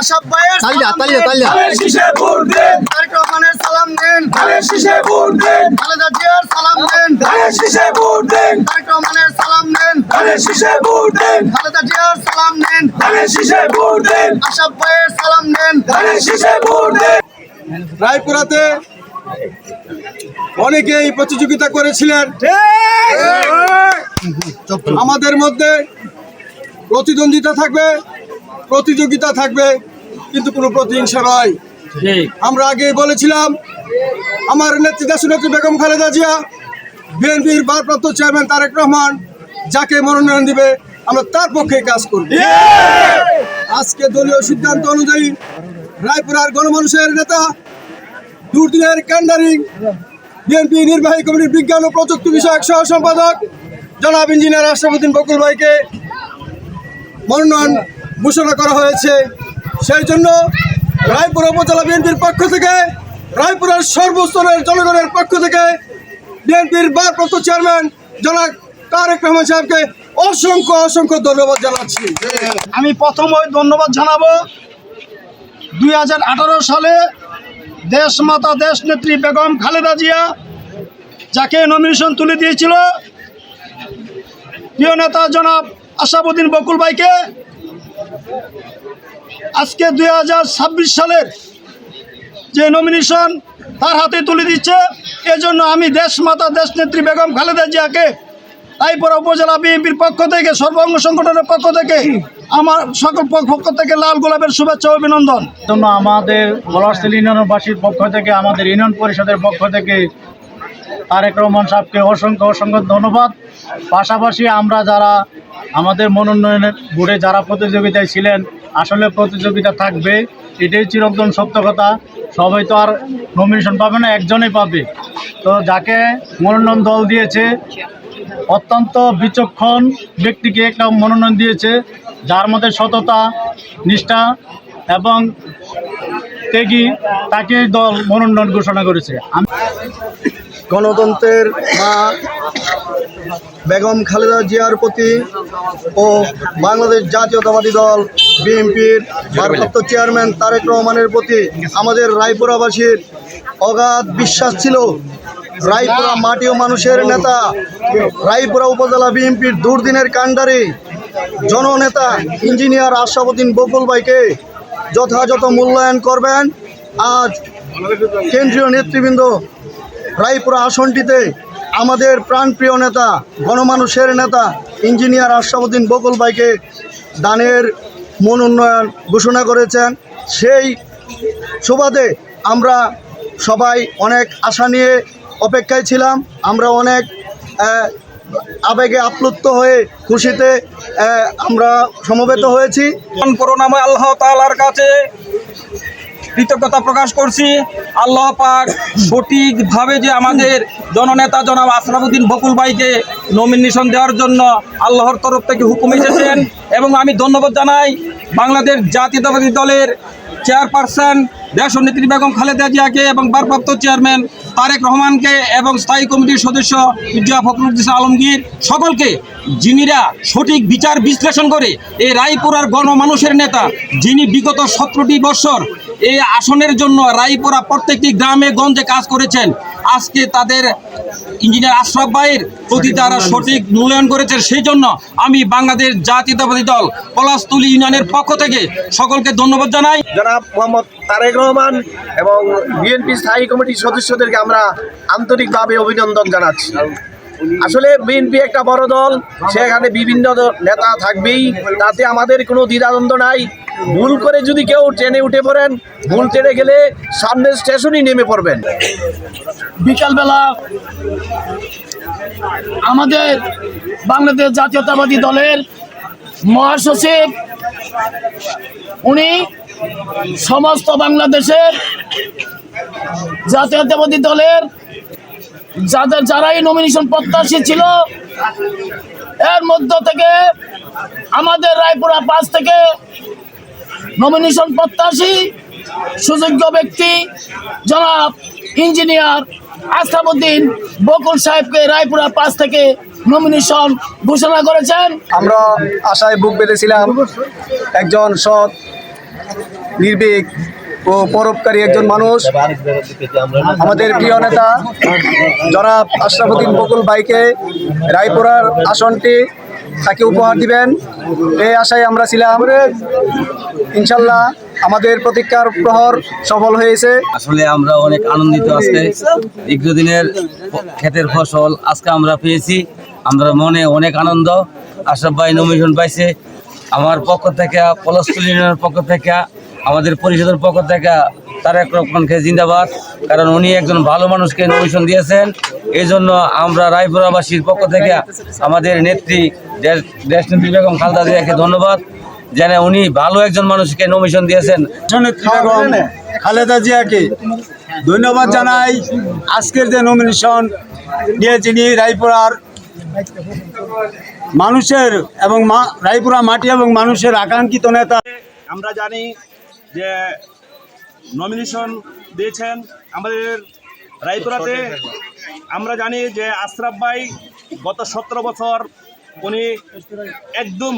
আশাব ভাইয়ের তালিয়া সালাম তালিয়া দিন। তালিয়া ধানের শীষে ভোট দেন। তারেক রহমানের সালাম দিন। ধানের শীষে ভোট দেন। খালেদা জিয়ার সালাম দিন। ধানের শীষে ভোট দেন। তারেক রহমানের সালাম দিন। ধানের শীষে ভোট দেন। খালেদা জিয়ার সালাম দিন। ধানের শীষে ভোট দেন। আশাব ভাইয়ের সালাম দিন। ধানের শীষে ভোট দেন। রায়পুরাতে অনেকেই প্রতিযোগিতা করেছিলেন। আমাদের মধ্যে প্রতিদ্বন্দ্বিতা থাকবে প্রতিযোগিতা থাকবে। কিন্তু কোনো প্রতিহিংসা নয়। আমরা আগে বলেছিলাম আমার নেত্রী দেশনেত্রী বেগম খালেদা জিয়া বিএনপির ভারপ্রাপ্ত চেয়ারম্যান তারেক রহমান যাকে মনোনয়ন দিবে আমরা তার পক্ষে কাজ করব। আজকে দলীয় সিদ্ধান্ত অনুযায়ী রায়পুরার গণমানুষের নেতা দুর্দিনের ক্যান্ডারিং বিএনপি নির্বাহী কমিটির বিজ্ঞান ও প্রযুক্তি বিষয়ক সহ সম্পাদক জনাব ইঞ্জিনিয়ার আশরাফুদ্দিন বকুল ভাইকে মনোনয়ন ঘোষণা করা হয়েছে। সেই জন্য রায়পুর উপজেলা বিএনপির পক্ষ থেকে, রায়পুরের সর্বস্তরের জনগণের পক্ষ থেকে বিএনপির ভারপ্রাপ্ত চেয়ারম্যান জনাব তারেক রহমান সাহেবকে অসংখ্য অসংখ্য ধন্যবাদ জানাচ্ছি। আমি প্রথম ওই ধন্যবাদ জানাব, দুই হাজার আঠারো সালে দেশ মাতা দেশ নেত্রী বেগম খালেদা জিয়া যাকে নমিনেশন তুলে দিয়েছিল। প্রিয় নেতা জনাব আশাবুদ্দিন বকুল ভাইকে আজকে দুই হাজার ছাব্বিশ সালের যে নমিনেশন তার হাতে তুলে দিচ্ছে। এজন্য আমি দেশ মাতা দেশ নেত্রী বেগম খালেদা জিয়াকে রায়পুরা উপজেলা বিএনপির পক্ষ থেকে, সর্বাঙ্গ সংগঠনের পক্ষ থেকে, আমার সকল পক্ষ থেকে লাল গোলাপের শুভেচ্ছা অভিনন্দন। জন্য আমাদের বলারসিল ইউনিয়নবাসীর পক্ষ থেকে, আমাদের ইউনিয়ন পরিষদের পক্ষ থেকে তারেক রহমান সাহেবকে অসংখ্য অসংখ্য ধন্যবাদ। পাশাপাশি আমরা যারা আমাদের মনোনয়নের বোর্ডে যারা প্রতিযোগিতায় ছিলেন আসলে প্রতিযোগিতা থাকবে, এটাই চিরন্তন সত্য কথা। সবাই তো আর নমিনেশন পাবে না, একজনই পাবে। তো যাকে মনোনয়ন দল দিয়েছে, অত্যন্ত বিচক্ষণ ব্যক্তিকে একটা মনোনয়ন দিয়েছে, যার মধ্যে সততা, নিষ্ঠা এবং ত্যাগী তাকে দল মনোনয়ন ঘোষণা করেছে। গণতন্ত্রের মা বেগম খালেদা জিয়ার প্রতি ও বাংলাদেশ জাতীয়তাবাদী দল বিএনপির ভারপ্রাপ্ত চেয়ারম্যান তারেক রহমানের প্রতি আমাদের রায়পুরাবাসীর অগাধ বিশ্বাস ছিল। রায়পুরা মাটি ও মানুষের নেতা, রায়পুরা উপজেলা বিএনপির দুর্দিনের কাণ্ডারি জননেতা ইঞ্জিনিয়ার আশরাফুদ্দিন বকুল ভাইকে যথাযথ মূল্যায়ন করবেন। আজ কেন্দ্রীয় নেতৃবৃন্দ রায়পুরা আসনটিতে আমাদের প্রাণপ্রিয় নেতা, গণমানুষের নেতা ইঞ্জিনিয়ার আশরাফুদ্দিন বকুল ভাইকে দানের মনোনয়ন ঘোষণা করেছেন। সেই সুবাদে আমরা সবাই অনেক আশা নিয়ে অপেক্ষায় ছিলাম। আমরা অনেক আবেগে আপ্লুত হয়ে খুশিতে আমরা সমবেত হয়েছি। করোনাময় আল্লাহ তালার কাছে কৃতজ্ঞতা প্রকাশ করছি। আল্লাহ পাক সঠিকভাবে যে আমাদের জননেতা জনাব আশরাফুদ্দিন বকুল ভাইকে নমিনেশন দেওয়ার জন্য আল্লাহর তরফ থেকে হুকুম এসেছেন এবং আমি ধন্যবাদ জানাই বাংলাদেশ জাতীয়তাবাদী দলের চেয়ারপারসন, দেশনেত্রী বেগম খালেদা জিয়াকে এবং ভারপ্রাপ্ত চেয়ারম্যান তারেক রহমানকে এবং স্থায়ী কমিটির সদস্য ফখরুল ইসলাম আলমগীর সকলকে, যিনিরা সঠিক বিচার বিশ্লেষণ করে এই রায়পুরার গণমানুষের নেতা, যিনি বিগত সতেরোটি বছর এই আসনের জন্য রায়পুরা প্রত্যেকটি গ্রামে গঞ্জে কাজ করেছেন। আজকে তাদের ইঞ্জিনিয়ার আশরাফ ভাইয়ের প্রতি তারা সঠিক মূল্যায়ন করেছেন। সেই জন্য আমি বাংলাদেশ জাতীয়তাবাদী দল পলাশতুলি ইউনিয়নের পক্ষ থেকে সকলকে ধন্যবাদ জানাই। জনাব মোহাম্মদ তারেক রহমান এবং বিএনপি স্থায়ী কমিটির সদস্যদেরকে আমরা আন্তরিকভাবে অভিনন্দন জানাচ্ছি। আসলে বিএনপি একটা বড় দল সেখানে বিভিন্ন নেতা থাকবেই তাতে আমাদের কোনো দ্বিধাদ্বন্দ্ব নাই। ভুল করে যদি কেউ ট্রেনে উঠে পড়েন, ভুল ট্রেনে গেলে সামনের স্টেশনই নেমে পড়বেন। বিকালবেলা আমাদের বাংলাদেশ জাতীয়তাবাদী দলের মহাসচিব, উনি সমস্ত বাংলাদেশের জাতীয়তাবাদী দলের যাদের যারাই নমিনেশন প্রত্যাশী ছিল, এর মধ্য থেকে আমাদের রায়পুরা পাঁচ থেকে নমিনেশন প্রত্যাশী, সুযোগ্য ব্যক্তি জনাব ইঞ্জিনিয়ার আশরাফুদ্দিন বকুল সাহেবকে রায়পুরা পাশ থেকে নমিনেশন ঘোষণা করেছেন। আমরা আশায় বুক বেঁধেছিলাম একজন সৎ, নির্ভীক ও পরোপকারী একজন মানুষ। আমাদের প্রিয় নেতা জনাব আশরাফুদ্দিন বকুল ভাইকে রায়পুরার আসনটি তাকে উপহার দিবেন। এই আশায় আমরা ছিলাম। ইনশাল্লাহ আমাদের প্রতীক্ষার প্রহর সফল হয়েছে। আসলে আমরা অনেক আনন্দিত আজকে। দীর্ঘদিনের ক্ষেতের ফসল আজকে আমরা পেয়েছি। আমরা মনে অনেক আনন্দ। আশরাফ ভাই নমিনেশন পাইছে। আমার পক্ষ থেকে ইউনিয়নের পক্ষ থেকে, আমাদের পরিষদের পক্ষ থেকে তারেক রহমানকে জিন্দাবাদ, কারণ উনি একজন ভালো মানুষকে নমিনেশন দিয়েছেন। এই জন্য আমরা রায়পুরাবাসীর পক্ষ থেকে আমাদের নেত্রী দেশ দেশনেত্রী বেগম খালদা জিয়াকে ধন্যবাদ, যেন উনি ভালো একজন মানুষকে নমিনেশন দিয়েছেন। খালেদা জিয়াকে ধন্যবাদ জানাই। আজকের যে নমিনেশন নিয়ে যিনি রায়পুরার মানুষের এবং রায়পুরা মাটি এবং মানুষের আকাঙ্ক্ষিত নেতা। আমরা জানি যে নমিনেশন দিয়েছেন আমাদের রায়পুরাতে। আমরা জানি যে আশরাফ ভাই গত সতেরো বছর উনি একদম